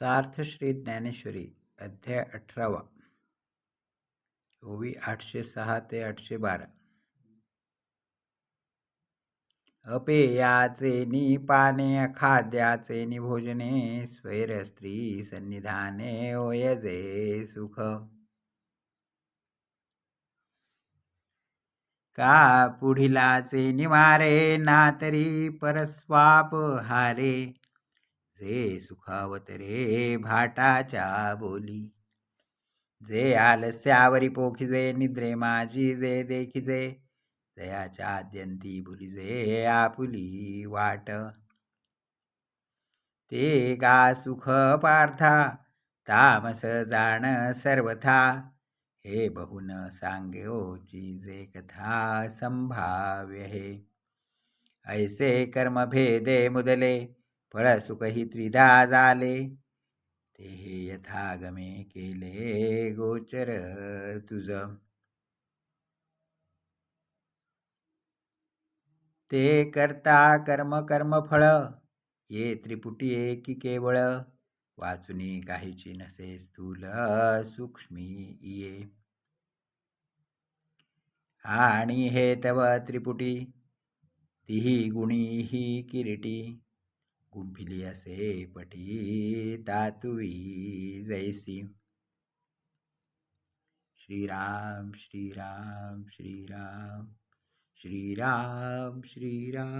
सार्थ श्री ज्ञानेश्वरी अध्याय अठरावा. ओवी आठशे सहा ते आठशे बारा. अपेयाचे नि पाने खाद्याचे नि निभोजने स्वैर स्त्री सन्निधाने ओयजे सुख. का पुढिलाचे निवारे ना तरी परस्वाप हारे. जे सुखावत रे भाटाच्या बोली. जे आलस्यावरी पोखिजे निद्रे माझी जे देखिजे जयाच्या आद्यंती भुलिजे आपुली वाट. ते गा सुख पार्था तामस जाण सर्वथा. हे बहुन सांगोची जे कथा संभाव्य हे. ऐसे कर्म भेदे मुदले फळ सुखही त्रिधा झाले ते हे यथागमे केले गोचर तुझ। ते करता कर्म कर्म फळ ये त्रिपुटी एकी केवळ। वाचुनी काहीची नसे स्थूल सूक्ष्मी ये आणि हे तव त्रिपुटी तिही गुणी ही किरीटी। गुंफिली असे पटी तातुई जैसी श्रीराम श्रीराम श्रीराम श्रीराम श्रीराम।